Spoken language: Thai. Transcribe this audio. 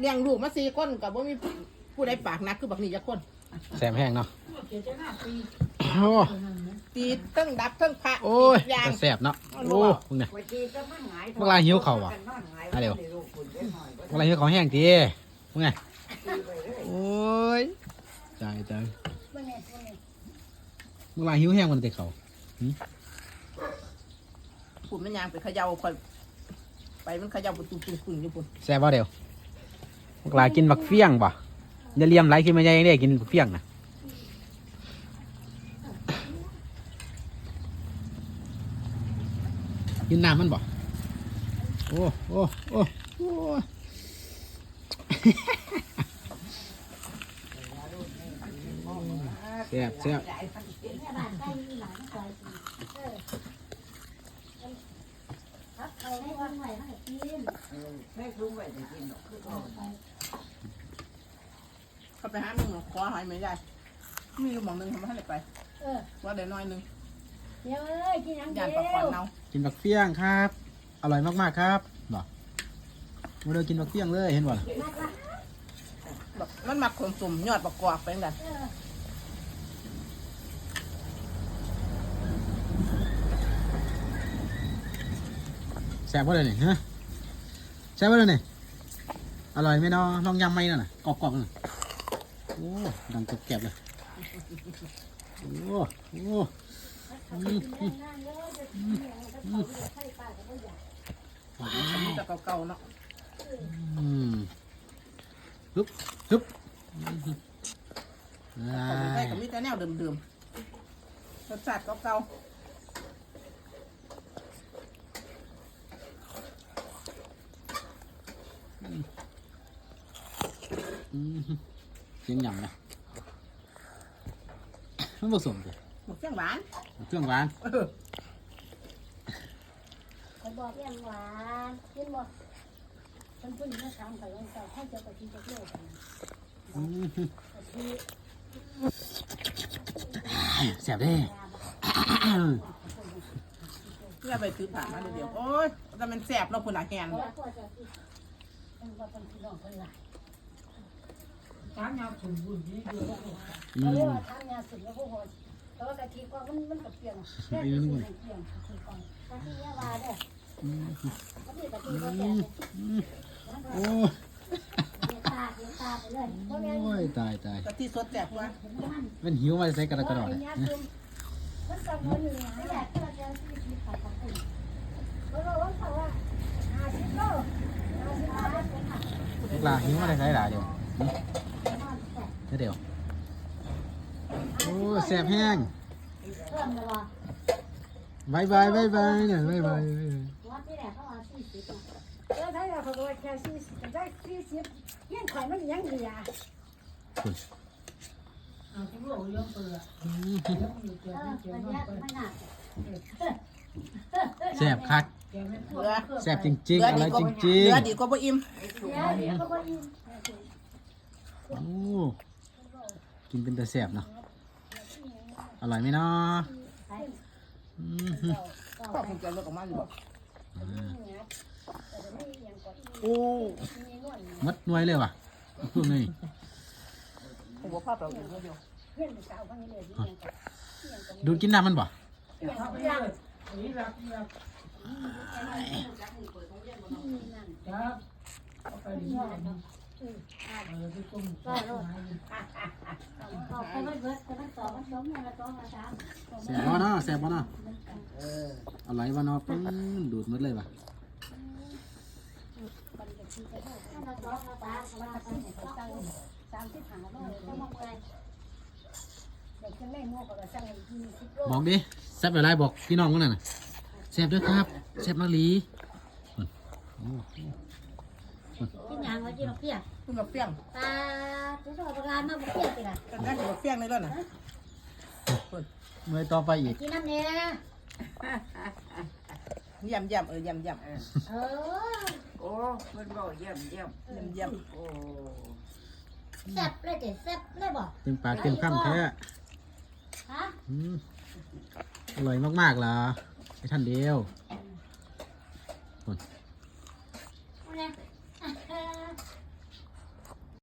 เลี้ยงลูกมาสี่คนกับว่ามีผู้ใดปากหนักคือบักนี่จะคนแซ่บแห้งเนาะเดี๋ยวจะหน้าปีโอ้ตีเตั้งดับเตั้งพระโอ้ยยางแต่แซ่บเนาะโอ้มึงเนี่ยวันทีก็มันหงายเวลาหิวเข่าอะอะเดี๋ยวอะไรเงี้ยของแห้งทีมึงไงโอ้ยใจใจเมื่อไรหิวแห้งมันแต่เขาปุ่นมันยางไปเขย่าคอยไปมันเขย่าประตูปึ้งปึ้งอยู่ปุ่นแซ่บบ่เดียว เมื่อไรกินบักเฟี้ยงป่ะอย่าเลียมไรขึ้นมาใหญ่ได้กินบักเฟี้ยงนะกินน้ำมันบ่โอ้โอ้โอ้โอ้แซ่บแซ่บ ไม่รู้ว่าจะกินหรอกคือเขาเขาไปหาหนึ่งขอหายไม่ได้มีอยู่หมองหนึ่งทำไมให้ไปเออว่าเดี๋ยวน้อยหนึ่งเดี๋ยวเอ้ยกินยังยาเดีนปลาขอนยวเนากินบักเฟี้ยงครับ อร่อยมากๆครับบ่มาเดินกินบักเฟี้ยงเลยเห็นบ่ล่ะแบบมันมักขมสุ่มยอดประกอบไปกันแซ่บบ่เลยนี่ฮะแซ่บบ่เลยนี่อร่อยไหมเนาะลองยำไหมนั่นน่ะกรอบๆน่ะโอ้ดังแกรบเลยโอ้โอ้อืมอืมอืมมีแต่เก่าๆเนาะอืมฮึบฮึบอืมฮึบแต่ไม่ก็มีแต่แนวเดิมๆรสชาติเก่าอื เสียงยำนะมันผสมเลยๆหมกเครื่องหวานเครื่องหวานเออเขาบอกยังหวานกินหมดคนพูดมาถามเขายังเก่าให้เจ้าไปกินจะเที่ยวกันอืมฮึแต่ที่แซ่บเด้อย่าไปซื้อผ่านมาเดี๋ยวๆโอ๊ยแต่มันแสบเราะคุณอาแกน เขานก็เป็นพี่น้องคนหลายางยาวถุงบุญนี่ดูอืเขาเรียกว่าทำงาสุดแล้วพวกคนแต่ว่ากะทิก็มันมันกับเปลี่ยนแค่ที่สุดเปลี่ยนกะทิก่อนกะทิยาลาเด้อกะทิกะทิก็แก่อืมโอ้เดี๋ยตายตาไปเลยเพราะงั้นโอ้ยตายตายกะทิสดแสบกว่าเป็นหิวมาใส่กระดกระดอนมันสมบูรณ์ออยากจะจะที่ที่ขายของคุณเราว่าเขาว่าห้าสิบโลห้าสิบโลลูกหลาหิวมาใส่หลาเดียเดี๋ยว เดี๋ยวโอ้แซ่บแห้งเพิ่มเลยวะบายบายบายบายเนี่ยบายบายวัดที่แหละเขาว่าสี่สิบนะเออถ้าเราเขาบอกแค่สี่สิบได้สี่สิบยังข่อยมันยังเหลือเอาทุกโลกเรื่องเปลือกอืมเรื่องมีเกลือเออเกลือมันน้อยยากเปลือกมันหนักแซ่บคักแกไม่พเหวลือแซ่บจริงๆอร่อยจริงเหลือดีกว่าบ่อิ่มเดี๋ยวเดี๋ยวเขาก็ยิงๆโอ้ กินเป็นแต่แซ่บเนาะอร่อยไหมเนาะอืมฮึก็คงจะเลิกออกมาอยู่บ่โอ้มัดหน่วยเลยว่ะพวกนี้ผมบอกภาพเราอยู่เดียวเพื่อนสาวคนนี้เลยที่ยังกับดูดกินน้ำมันบ่ ต้องสองมันสองมันละสองละสามแซ่บบ่เนาะแซ่บบ่เนาะอร่อยบ่เนาะปึ้งดูดหมดเลยว่ะถ้าเราสองละสามวันละสี่สิบสามสามสิบห้าโลต้องมองไปเด็กจะไม่มั่วก็จะสั่งยี่สิบโลบอกดิแซ่บอะไรบอกพี่น้องกันน่ะแซ่บด้วยครับแซ่บมากหลีโอ้กินยางไว้กินเปียกเพิ่งกับเปี้ยงตาจะสอบประการมาเปียกไปละกันได้ถือว่าเปี้ยงเลยแล้วน่ะ เมื่อยต่อไปอีกกินน้ำเนี่ยย่ำย่ำเออย่ำย่ำเออโอ้มันบอกเยี่ยมเยี่ยมย่ำย่ำโอ้แซ่บเลยเด็ดแซ่บเลยบ่เต็มปากเต็มคำแท้ฮะอืมอร่อยมากๆล่ะไอ้ท่านเดียวเนี่ย